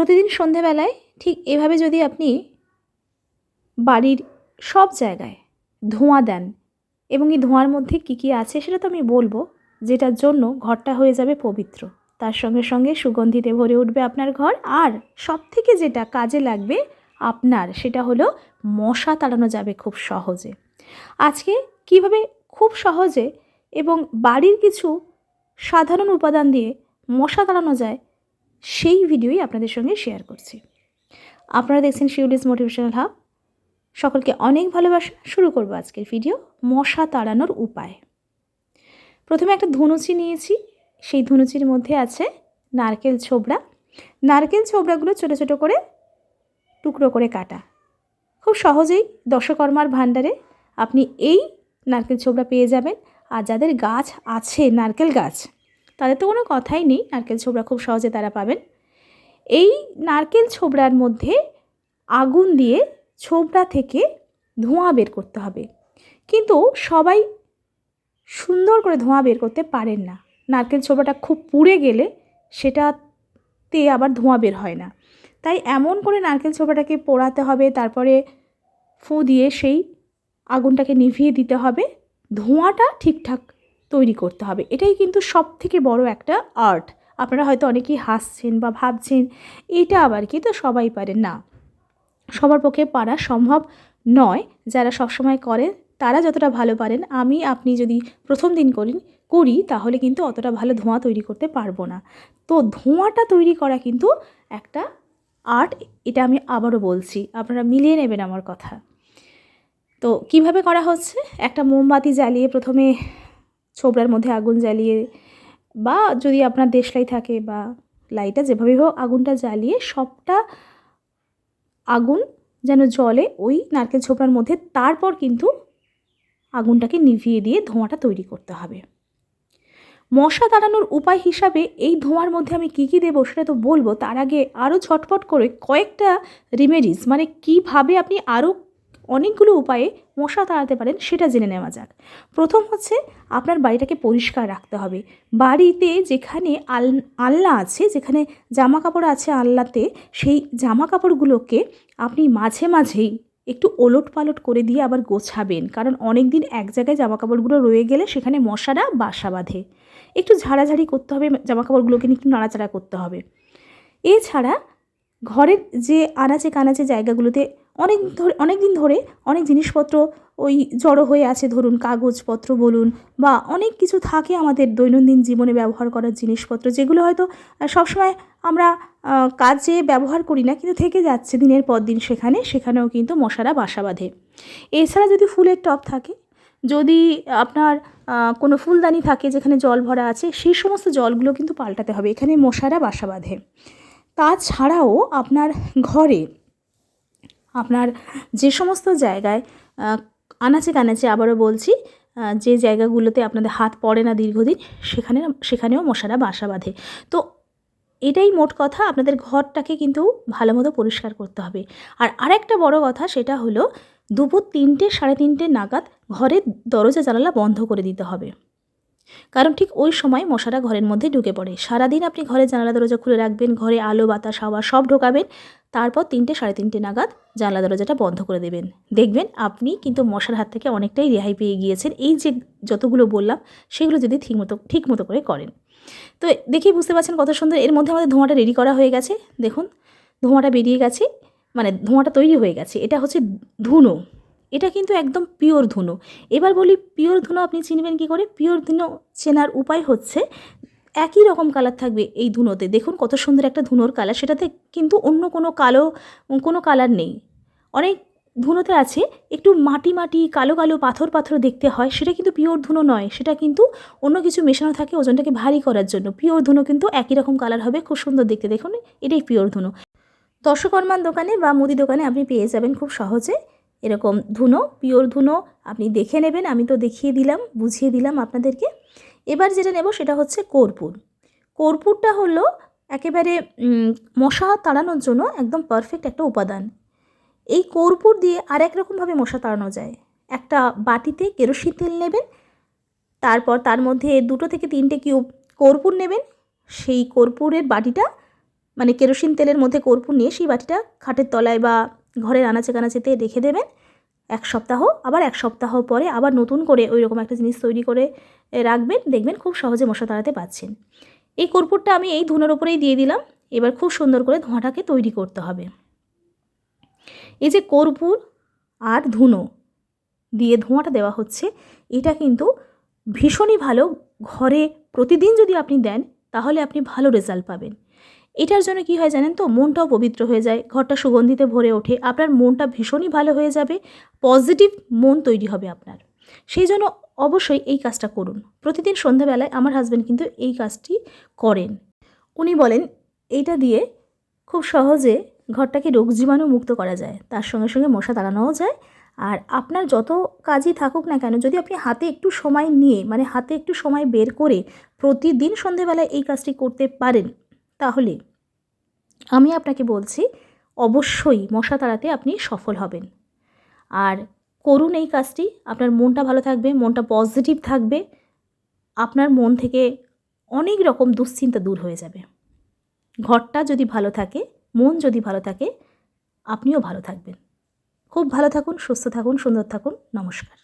প্রতিদিন সন্ধেবেলায় ঠিক এভাবে যদি আপনি বাড়ির সব জায়গায় ধোঁয়া দেন এবং এই ধোঁয়ার মধ্যে কী কী আছে সেটা তো আমি বলব, যেটার জন্য ঘরটা হয়ে যাবে পবিত্র। তার সঙ্গে সঙ্গে সুগন্ধিতে ভরে উঠবে আপনার ঘর। আর সব থেকে যেটা কাজে লাগবে আপনার সেটা হলো মশা তাড়ানো যাবে খুব সহজে। আজকে কীভাবে খুব সহজে এবং বাড়ির কিছু সাধারণ উপাদান দিয়ে মশা তাড়ানো যায় সেই ভিডিওই আপনাদের সঙ্গে শেয়ার করছি। আপনারা দেখছেন শিউলিস মোটিভেশনাল হাব সকলকে অনেক ভালোবাসা। শুরু করব আজকের ভিডিও মশা তাড়ানোর উপায়। প্রথমে একটা ধনুচি নিয়েছি। সেই ধনুচির মধ্যে আছে নারকেল ছোবড়া। নারকেল ছোবড়াগুলো ছোটো ছোটো করে টুকরো করে কাটা। খুব সহজেই দশকর্মার ভাণ্ডারে আপনি এই নারকেল ছোবড়া পেয়ে যাবেন। আর যাদের গাছ আছে, নারকেল গাছ তাদের তো কোনো কথাই নেই, নারকেল ছোবড়া খুব সহজে তারা পাবেন। এই নারকেল ছোবড়ার মধ্যে আগুন দিয়ে ছোবড়া থেকে ধোঁয়া বের করতে হবে। কিন্তু সবাই সুন্দর করে ধোঁয়া বের করতে পারেন না। নারকেল ছোবড়াটা খুব পুড়ে গেলে সেটাতে আবার ধোঁয়া বের হয় না। তাই এমন করে নারকেল ছোবড়াটাকে পোড়াতে হবে, তারপরে ফু দিয়ে সেই আগুনটাকে নিভিয়ে দিতে হবে। ধোঁয়াটা ঠিকঠাক তৈরি করতে হবে। এটাই কিন্তু সব থেকে বড় একটা আর্ট আপনারা হয়তো অনেকেই হাসছেন বা ভাবছেন, এটা আবার কি? তো সবাই পারে। না। সবার পক্ষে পারা সম্ভব নয়। যারা সবসময় করেন তারা যতটা ভালো পারেন। আমি, আপনি যদি প্রথম দিন করি করি, তাহলে কিন্তু অতটা ভালো ধোঁয়া তৈরি করতে পারব না। তো ধোঁয়াটা তৈরি করা কিন্তু একটা আর্ট এটা আমি আবারও বলছি। আপনারা মিলিয়ে নেবেন আমার কথা। তো কীভাবে করা হচ্ছে? একটা মোমবাতি জ্বালিয়ে প্রথমে ছোবড়ার মধ্যে আগুন জ্বালিয়ে বা যদি আপনার দেশলাই থাকে বা লাইটা যেভাবেই হোক আগুনটা জ্বালিয়ে সবটা আগুন যেন জলে ওই নারকেল ছোবড়ার মধ্যে, তারপর কিন্তু আগুনটাকে নিভিয়ে দিয়ে ধোঁয়াটা তৈরি করতে হবে। মশা তাড়ানোর উপায় হিসাবে এই ধোঁয়ার মধ্যে আমি কী কী দেবো সেটা তো বলব। তার আগে আরও ঝটপট করে কয়েকটা রিমেডিস মানে কীভাবে আপনি আরও অনেকগুলো উপায়ে মশা তাড়াতে পারেন, সেটা জেনে নেওয়া যাক। প্রথম হচ্ছে আপনার বাড়িটাকে পরিষ্কার রাখতে হবে। বাড়িতে যেখানে আল, আলনা আছে, যেখানে জামা কাপড় আছে আলনাতে, সেই জামা কাপড়গুলোকে আপনি মাঝে মাঝেই একটু ওলট পালট করে দিয়ে আবার গোছাবেন। কারণ অনেক দিন এক জায়গায় জামা কাপড়গুলো রয়ে গেলে সেখানে মশারা বাসা বাঁধে। একটু ঝাড়াঝাড়ি করতে হবে জামা কাপড়গুলোকে একটু নাড়াচাড়া করতে হবে। এছাড়া ঘরের যে আনাচে কানাচে জায়গাগুলোতে অনেক ধরে, অনেক দিন ধরে অনেক জিনিসপত্র ওই জড়ো হয়ে আছে, ধরুন কাগজপত্র বলুন বা অনেক কিছু থাকে আমাদের দৈনন্দিন জীবনে ব্যবহার করার জিনিসপত্র যেগুলো হয়তো সবসময় আমরা কাজে ব্যবহার করি না কিন্তু থেকে যাচ্ছে দিনের পর দিন সেখানে, সেখানেও কিন্তু মশারা বাসা বাঁধে। এছাড়া যদি ফুলের টব থাকে, যদি আপনার কোনো ফুলদানি থাকে যেখানে জল ভরা আছে, সেই সমস্ত জলগুলো কিন্তু পাল্টাতে হবে, এখানে মশারা বাসা বাঁধে। তাছাড়াও আপনার ঘরে আপনার যে সমস্ত জায়গায় আনাচে কানাচে আবারও বলছি যে জায়গাগুলোতে আপনাদের হাত পড়ে না দীর্ঘদিন, সেখানে, সেখানেও মশারা বাসা বাঁধে। তো এটাই মোট কথা, আপনাদের ঘরটাকে কিন্তু ভালো মতো পরিষ্কার করতে হবে। আর আরেকটা বড় কথা সেটা হলো, দুপুর তিনটে, সাড়ে তিনটে নাগাদ ঘরের দরজা জানালা বন্ধ করে দিতে হবে। কারণ ঠিক ওই সময় মশারা ঘরের মধ্যে ঢুকে পড়ে। সারাদিন আপনি ঘরে জানালা দরজা খুলে রাখবেন, ঘরে আলো, বাতাস, হাওয়া সব ঢোকাবেন, তারপর তিনটে সাড়ে তিনটে নাগাদ জানলা দরজাটা বন্ধ করে দেবেন। দেখবেন আপনি কিন্তু মশার হাত থেকে অনেকটাই রেহাই পেয়ে গিয়েছেন। এই যে যতগুলো বললাম, সেগুলো যদি ঠিক মতো ঠিক মতো করে করেন। তো দেখেই বুঝতে পারছেন কত সুন্দর। এর মধ্যে আমাদের ধোঁয়াটা রেডি করা হয়ে গেছে। দেখুন, ধোঁয়াটা বেরিয়ে গেছে মানে ধোঁয়াটা তৈরি হয়ে গেছে। এটা হচ্ছে ধুনো। এটা কিন্তু একদম পিওর ধুনো। এবার বলি পিওর ধুনো আপনি চিনবেন কী করে? পিওর ধুনো চেনার উপায় হচ্ছে একই রকম কালার থাকবে এই ধুনোতে। দেখুন কত সুন্দর একটা ধুনোর কালার সেটাতে কিন্তু অন্য কোনো কালো, কোনো কালার নেই। অনেক ধুনোতে আছে, একটু মাটি মাটি, কালো কালো পাথর পাথর দেখতে হয়। সেটা কিন্তু পিওর ধুনো নয়। সেটা কিন্তু অন্য কিছু মেশানো থাকে ওজনটাকে ভারী করার জন্য। পিওর ধুনো কিন্তু একই রকম কালার হবে, খুব সুন্দর দেখতে। দেখুন, এটাই পিওর ধুনো। দর্শকর্মার দোকানে বা মুদি দোকানে আপনি পেয়ে যাবেন খুব সহজে এরকম ধুনো, পিওর ধুনো, আপনি দেখে নেবেন, আমি তো দেখিয়ে দিলাম, বুঝিয়ে দিলাম আপনাদেরকে। এবার যেটা নেব সেটা হচ্ছে কর্পূর। কর্পূরটা হলো একেবারে মশা তাড়ানোর জন্য একদম পারফেক্ট একটা উপাদান। এই কর্পূর দিয়ে আর এক রকমভাবে মশা তাড়ানো যায়। একটা বাটিতে কেরোসিন তেল নেবেন, তারপর তার মধ্যে দুটো থেকে তিনটে কিউব কর্পূর নেবেন। সেই কর্পূরের বাটিটা মানে কেরোসিন তেলের মধ্যে কর্পূর নিয়ে সেই বাটিটা খাটের তলায় বা ঘরের আনাচে কানাচেতে রেখে দেবেন। এক সপ্তাহ, আবার এক সপ্তাহ পরে আবার নতুন করে ওই রকম একটা জিনিস তৈরি করে রাখবেন। দেখবেন খুব সহজে মশা তাড়াতে পারছেন। এই কর্পূরটা আমি এই ধুনোর ওপরেই দিয়ে দিলাম। এবার খুব সুন্দর করে ধোঁয়াটাকে তৈরি করতে হবে। এই যে কর্পূর আর ধুনো দিয়ে ধোঁয়াটা দেওয়া হচ্ছে, এটা কিন্তু ভীষণই ভালো। ঘরে প্রতিদিন যদি আপনি দেন, তাহলে আপনি ভালো রেজাল্ট পাবেন। এটার জন্য কি হয় জানেন তো? মনটাও পবিত্র হয়ে যায়, ঘরটা সুগন্ধিতে ভরে ওঠে, আপনার মনটা ভীষণই ভালো হয়ে যাবে পজিটিভ মন তৈরি হবে আপনার। সেই জন্য অবশ্যই এই কাজটা করুন। প্রতিদিন সন্ধ্যাবেলায় আমার হাজব্যান্ড কিন্তু এই কাজটি করেন। উনি বলেন, এইটা দিয়ে খুব সহজে ঘরটাকে রোগ জীবাণু মুক্ত করা যায়। তার সঙ্গে সঙ্গে মশা তাড়ানোও যায়। আর আপনার যত কাজই থাকুক না কেন, যদি আপনি হাতে একটু সময় নিয়ে মানে হাতে একটু সময় বের করে প্রতিদিন সন্ধেবেলায় এই কাজটি করতে পারেন তাহলে আমি আপনাকে বলছি, অবশ্যই মশা তাড়াতে আপনি সফল হবেন। আর করুন এই কাজটি, আপনার মনটা ভালো থাকবে, মনটা পজিটিভ থাকবে, আপনার মন থেকে অনেক রকম দুশ্চিন্তা দূর হয়ে যাবে। ঘরটা যদি ভালো থাকে, মন যদি ভালো থাকে, আপনিও ভালো থাকবেন। খুব ভালো থাকুন, সুস্থ থাকুন, সুন্দর থাকুন, নমস্কার।